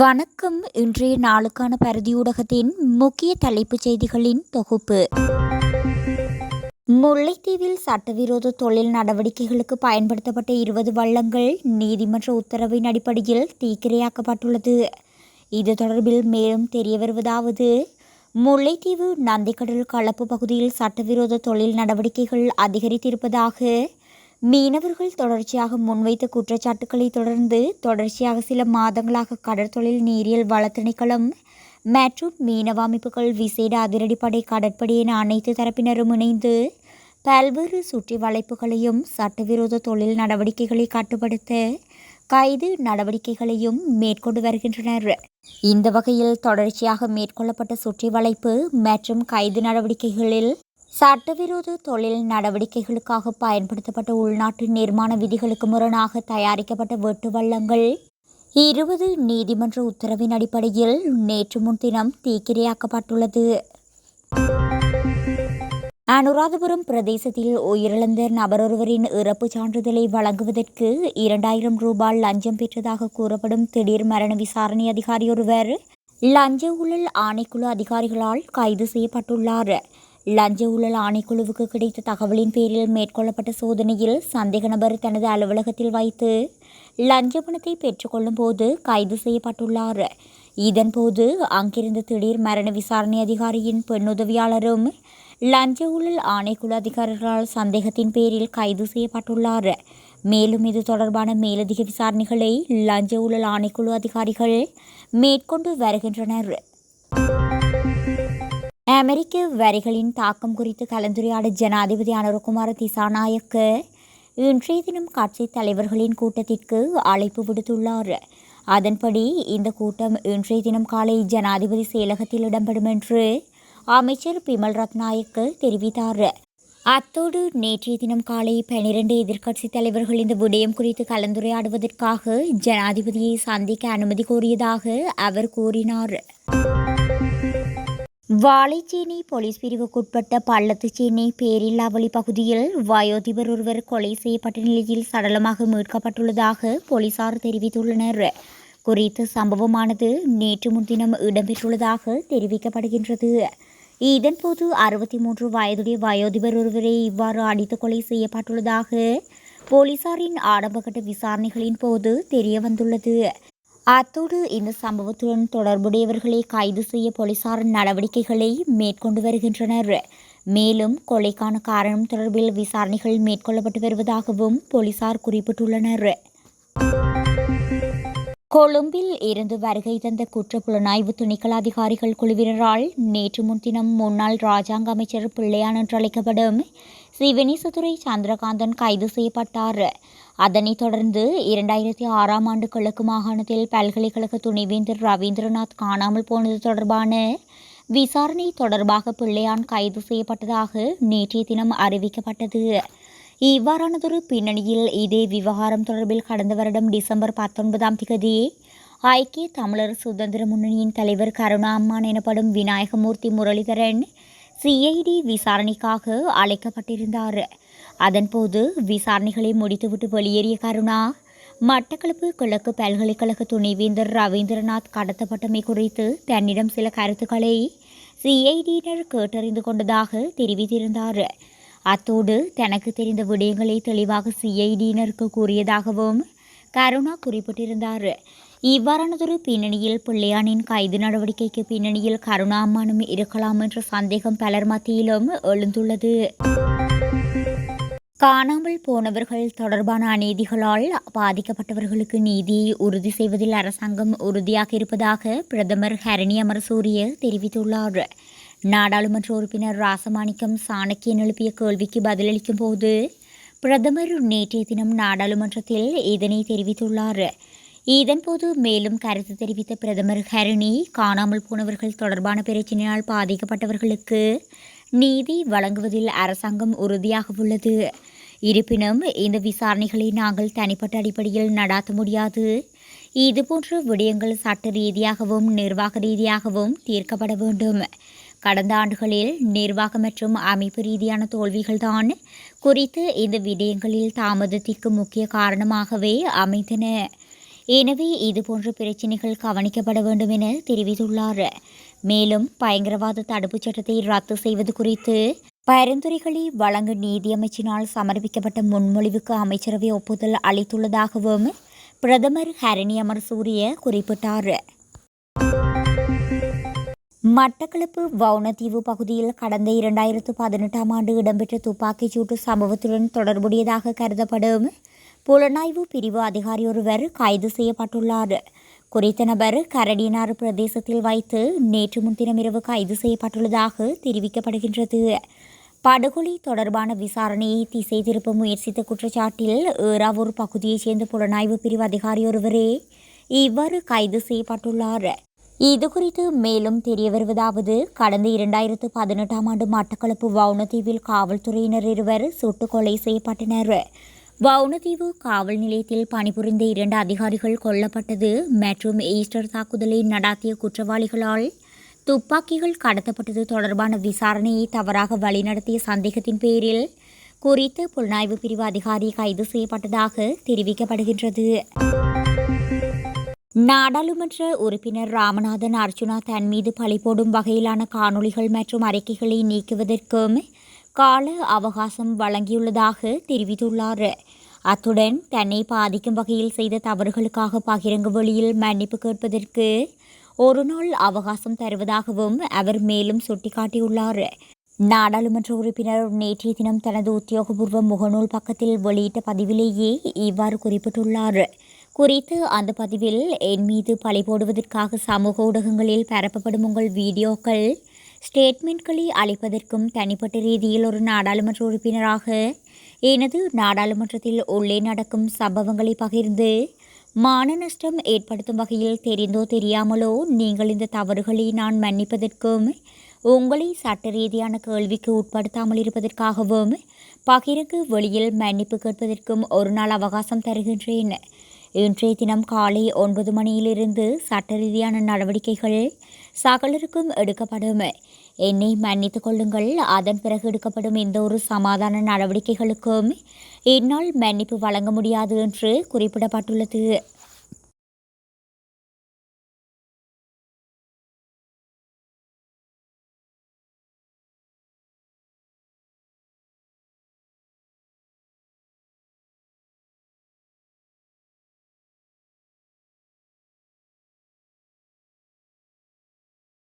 வணக்கம். இன்றைய நாளுக்கான பரதியூடகத்தின் முக்கிய தலைப்புச் செய்திகளின் தொகுப்பு. முல்லைத்தீவில் சட்டவிரோத தொழில் நடவடிக்கைகளுக்கு பயன்படுத்தப்பட்ட இருபது வள்ளங்கள் நீதிமன்ற உத்தரவின் அடிப்படையில் தீக்கிரையாக்கப்பட்டுள்ளது. இது தொடர்பில் மேலும் தெரிய வருவதாவது முல்லைத்தீவு நந்திக்கடல் களப்பு பகுதியில் சட்டவிரோத தொழில் நடவடிக்கைகள் அதிகரித்திருப்பதாக மீனவர்கள் தொடர்ச்சியாக முன்வைத்த குற்றச்சாட்டுக்களை தொடர்ந்து தொடர்ச்சியாக சில மாதங்களாக கடற்தொழில் நீரியல் வள திணைக்களம் மற்றும் மீனவ அமைப்புகள் விசேட அதிரடிப்படை கடற்படையின் அனைத்து தரப்பினரும் இணைந்து பல்வேறு சுற்றி வளைப்புகளையும் சட்டவிரோத தொழில் நடவடிக்கைகளை கட்டுப்படுத்த கைது நடவடிக்கைகளையும் மேற்கொண்டு வருகின்றனர். இந்த வகையில் தொடர்ச்சியாக மேற்கொள்ளப்பட்ட சுற்றி வளைப்பு மற்றும் கைது நடவடிக்கைகளில் சட்டவிரோத தொழில் நடவடிக்கைகளுக்காக பயன்படுத்தப்பட்ட உள்நாட்டு நிர்மாண விதிகளுக்கு முரணாக தயாரிக்கப்பட்ட வெட்டு வள்ளங்கள். இருபது நீதிமன்ற உத்தரவின் அடிப்படையில் நேற்று முன்தினம் தீக்கிரையாக்கப்பட்டுள்ளது. அனுராதபுரம் பிரதேசத்தில் உயிரிழந்த நபரொருவரின் இறப்பு சான்றிதழை வழங்குவதற்கு இரண்டாயிரம் ரூபாய் லஞ்சம் பெற்றதாக கூறப்படும் திடீர் மரண விசாரணை அதிகாரி ஒருவர் லஞ்ச ஊழல் ஆணைக்குழு அதிகாரிகளால் கைது செய்யப்பட்டுள்ளார். லஞ்ச ஊழல் ஆணைக்குழுவுக்கு கிடைத்த தகவலின் பேரில் மேற்கொள்ளப்பட்ட சோதனையில் சந்தேக நபர் தனது அலுவலகத்தில் வைத்து லஞ்ச பணத்தை பெற்றுக்கொள்ளும் போது கைது செய்யப்பட்டுள்ளார். இதன்போது அங்கிருந்த திடீர் மரண விசாரணை அதிகாரியின் பெண் உதவியாளரும் லஞ்ச ஊழல் ஆணைக்குழு அதிகாரிகளால் சந்தேகத்தின் பேரில் கைது செய்யப்பட்டுள்ளார். மேலும் இது தொடர்பான மேலதிக விசாரணைகளை லஞ்ச ஊழல் ஆணைக்குழு அதிகாரிகள் மேற்கொண்டு வருகின்றனர். அமெரிக்க வரிகளின் தாக்கம் குறித்து கலந்துரையாட ஜனாதிபதி அனுரகுமார திசாநாயக்க இன்றைய தினம் கட்சி தலைவர்களின் கூட்டத்திற்கு அழைப்பு விடுத்துள்ளார். அதன்படி இந்த கூட்டம் இன்றைய தினம் காலை ஜனாதிபதி செயலகத்தில் இடம்பெறும் என்று அமைச்சர் பிமல் ரத்நாயக்க தெரிவித்தார். அத்தோடு நேற்றைய தினம் காலை பனிரெண்டு எதிர்க்கட்சித் தலைவர்கள் இந்த விடயம் குறித்து கலந்துரையாடுவதற்காக ஜனாதிபதியை சந்திக்க அனுமதி கோரியதாக அவர் கூறினார். வாழைச்சேனை போலீஸ் பிரிவுக்குட்பட்ட பள்ளத்துச்சேனை பேரில்லாவளி பகுதியில் வயோதிபர் ஒருவர் கொலை செய்யப்பட்ட நிலையில் சடலமாக மீட்கப்பட்டுள்ளதாக போலீசார் தெரிவித்துள்ளனர். குறித்த சம்பவமானது நேற்று முன்தினம் இடம்பெற்றுள்ளதாக தெரிவிக்கப்படுகின்றது. இதன்போது அறுபத்தி மூன்று வயதுடைய வயோதிபர் ஒருவரை இவ்வாறு அடித்து கொலை செய்யப்பட்டுள்ளதாக போலீசாரின் ஆரம்பகட்ட விசாரணைகளின் போது தெரியவந்துள்ளது. அத்தோடு இந்த சம்பவத்துடன் தொடர்புடையவர்களை கைது செய்ய போலீசார் நடவடிக்கைகளை மேற்கொண்டு வருகின்றனர். மேலும் கொலைக்கான காரணம் தொடர்பில் விசாரணைகள் மேற்கொள்ளப்பட்டு வருவதாகவும் போலீசார் குறிப்பிட்டுள்ளனர். கொழும்பில் இருந்து வருகை தந்த குற்ற புலனாய்வு துணைக்கள அதிகாரிகள் குழுவினரால் நேற்று முன்தினம் முன்னாள் ராஜாங்க அமைச்சர் பிள்ளையான் என்று அழைக்கப்படும் சிவனேசதுரை சந்திரகாந்தன் கைது செய்யப்பட்டார். அதனைத் தொடர்ந்து இரண்டாயிரத்தி ஆறாம் ஆண்டு கிழக்கு மாகாணத்தில் பல்கலைக்கழக துணைவேந்தர் ரவீந்திரநாத் காணாமல் போனது தொடர்பான விசாரணை தொடர்பாக பிள்ளையான் கைது செய்யப்பட்டதாக நேற்றைய தினம் அறிவிக்கப்பட்டது. இவ்வாறானதொரு பின்னணியில் இதே விவகாரம் தொடர்பில் கடந்த வருடம் டிசம்பர் பத்தொன்பதாம் தேதி ஐக்கிய தமிழர் சுதந்திர முன்னணியின் தலைவர் கருணா அம்மான் எனப்படும் விநாயகமூர்த்தி முரளிதரன் சிஐடி விசாரணைக்காக அழைக்கப்பட்டிருந்தார். அதன்போது விசாரணைகளை முடித்துவிட்டு வெளியேறிய கருணா மட்டக்களப்பு கிழக்கு பல்கலைக்கழக துணைவேந்தர் ரவீந்திரநாத் கடத்தப்பட்டமை குறித்து தன்னிடம் சில கருத்துக்களை சிஐடியினர் கேட்டறிந்து கொண்டதாக தெரிவித்திருந்தார். அத்தோடு தனக்கு தெரிந்த விடயங்களை தெளிவாக சிஐடியினருக்கு கூறியதாகவும் கருணா குறிப்பிட்டிருந்தார். இவ்வாறானதொரு பின்னணியில் பிள்ளையானின் கைது நடவடிக்கைக்கு பின்னணியில் கருணா அம்மானும் இருக்கலாம் என்ற சந்தேகம் பலர் மத்தியிலும் எழுந்துள்ளது. காணாமல் போனவர்கள் தொடர்பான அநீதிகளால் பாதிக்கப்பட்டவர்களுக்கு நீதியை உறுதி செய்வதில் அரசாங்கம் உறுதியாக இருப்பதாக பிரதமர் ஹரணி அமரசூரிய தெரிவித்துள்ளார். நாடாளுமன்ற உறுப்பினர் ராசமாணிக்கம் சாணக்கியன் எழுப்பிய கேள்விக்கு பதிலளிக்கும் போது பிரதமர் நேற்றைய தினம் நாடாளுமன்றத்தில் இதனை தெரிவித்துள்ளார். இதன்போது மேலும் கருத்து தெரிவித்த பிரதமர் ஹரிணி காணாமல் போனவர்கள் தொடர்பான பிரச்சினையால் பாதிக்கப்பட்டவர்களுக்கு நீதி வழங்குவதில் அரசாங்கம் உறுதியாக உள்ளது. இருப்பினும் இந்த விசாரணைகளை நாங்கள் தனிப்பட்ட அடிப்படையில் நடாத்த முடியாது. இதுபோன்ற விடயங்கள் சட்ட ரீதியாகவும் நிர்வாக ரீதியாகவும் தீர்க்கப்பட வேண்டும். கடந்த ஆண்டுகளில் நிர்வாக மற்றும் அமைப்பு ரீதியான தோல்விகள்தான் குறித்து இந்த விடயங்களில் தாமதத்திற்கு முக்கிய காரணமாகவே அமைந்தன. எனவே இதுபோன்ற பிரச்சினைகள் கவனிக்கப்பட வேண்டும் என தெரிவித்துள்ளார். மேலும் பயங்கரவாத தடுப்புச் சட்டத்தை ரத்து செய்வது குறித்து பரிந்துரைகளை வழங்க நீதியமைச்சினால் சமர்ப்பிக்கப்பட்ட முன்மொழிவுக்கு அமைச்சரவை ஒப்புதல் அளித்துள்ளதாகவும் பிரதமர் ஹரணி அமர் சூரிய குறிப்பிட்டார். மட்டக்களப்பு வவுனதீவு பகுதியில் கடந்த இரண்டாயிரத்து பதினெட்டாம் ஆண்டு இடம்பெற்ற துப்பாக்கிச் சூட்டு சம்பவத்துடன் தொடர்புடையதாக கருதப்படும் புலனாய்வு பிரிவு அதிகாரி ஒருவர் கைது செய்யப்பட்டுள்ளார். குறித்த நபர் கரடினாறு பிரதேசத்தில் வைத்து நேற்று முன்தினம் இரவு கைது செய்யப்பட்டுள்ளதாக தெரிவிக்கப்படுகின்றது. படுகொலை தொடர்பான விசாரணையை திசை திருப்ப முயற்சித்த குற்றச்சாட்டில் ஏறாவூர் பகுதியைச் சேர்ந்த புலனாய்வு பிரிவு அதிகாரி ஒருவரே இவ்வாறு கைது செய்யப்பட்டுள்ளார். இதுகுறித்து மேலும் தெரிய வருவதாவது கடந்த இரண்டாயிரத்து பதினெட்டாம் ஆண்டு மட்டக்களப்பு வவுனதீவில் காவல்துறையினர் இருவர் சுட்டுக் கொலை செய்யப்பட்டனர். வவுனதீவு காவல் நிலையத்தில் பணிபுரிந்த இரண்டு அதிகாரிகள் கொல்லப்பட்டது. மற்றும் ஈஸ்டர் தாக்குதலை நடாத்திய குற்றவாளிகளால் துப்பாக்கிகள் கடத்தப்பட்டது தொடர்பான விசாரணையை தவறாக வழிநடத்திய சந்தேகத்தின் பேரில் குறித்த புலனாய்வு பிரிவு அதிகாரி கைது செய்யப்பட்டதாக தெரிவிக்கப்படுகின்றது. நாடாளுமன்ற உறுப்பினர் ராமநாதன் அர்ஜுனா தன் மீது பழி போடும் வகையிலான காணொளிகள் மற்றும் அறிக்கைகளை நீக்குவதற்கும் கால அவகாசம் வழங்கியுள்ளதாக தெரிவித்துள்ளார். அத்துடன் தன்னை பாதிக்கும் வகையில் செய்த தவறுகளுக்காக பகிரங்க வழியில் மன்னிப்பு கேட்பதற்கு ஒரு நாள் அவகாசம் தருவதாகவும் அவர் மேலும் சுட்டிக்காட்டியுள்ளார். நாடாளுமன்ற உறுப்பினர் நேற்றைய தினம் தனது உத்தியோகபூர்வ முகநூல் பக்கத்தில் வெளியிட்ட பதிவிலேயே இவ்வாறு குறிப்பிட்டுள்ளார். குறித்து அந்த பதிவில் என் மீது பழி போடுவதற்காக சமூக ஊடகங்களில் பரப்பப்படும் உங்கள் வீடியோக்கள் ஸ்டேட்மெண்ட்களை அளிப்பதற்கும் தனிப்பட்ட ரீதியில் ஒரு நாடாளுமன்ற உறுப்பினராக எனது நாடாளுமன்றத்தில் உள்ளே நடக்கும் சம்பவங்களை பகிர்ந்து மான நஷ்டம் ஏற்படுத்தும் வகையில் தெரிந்தோ தெரியாமலோ நீங்கள் இந்த தவறுகளை நான் மன்னிப்பதற்கும் உங்களை சட்ட ரீதியான கேள்விக்கு உட்படுத்தாமல் இருப்பதற்காகவும் பகிரங்கு வெளியில் மன்னிப்பு கேட்பதற்கும் ஒரு நாள் அவகாசம் தருகின்றேன். இன்றைய தினம் காலை ஒன்பது மணியிலிருந்து சட்ட ரீதியான நடவடிக்கைகள் சகலருக்கும் எடுக்கப்படும். என்னை மன்னித்து கொள்ளுங்கள். அதன் பிறகு எடுக்கப்படும் எந்த ஒரு சமாதான நடவடிக்கைகளுக்கும் என்னால் மன்னிப்பு வழங்க முடியாது என்று குறிப்பிடப்பட்டுள்ளது.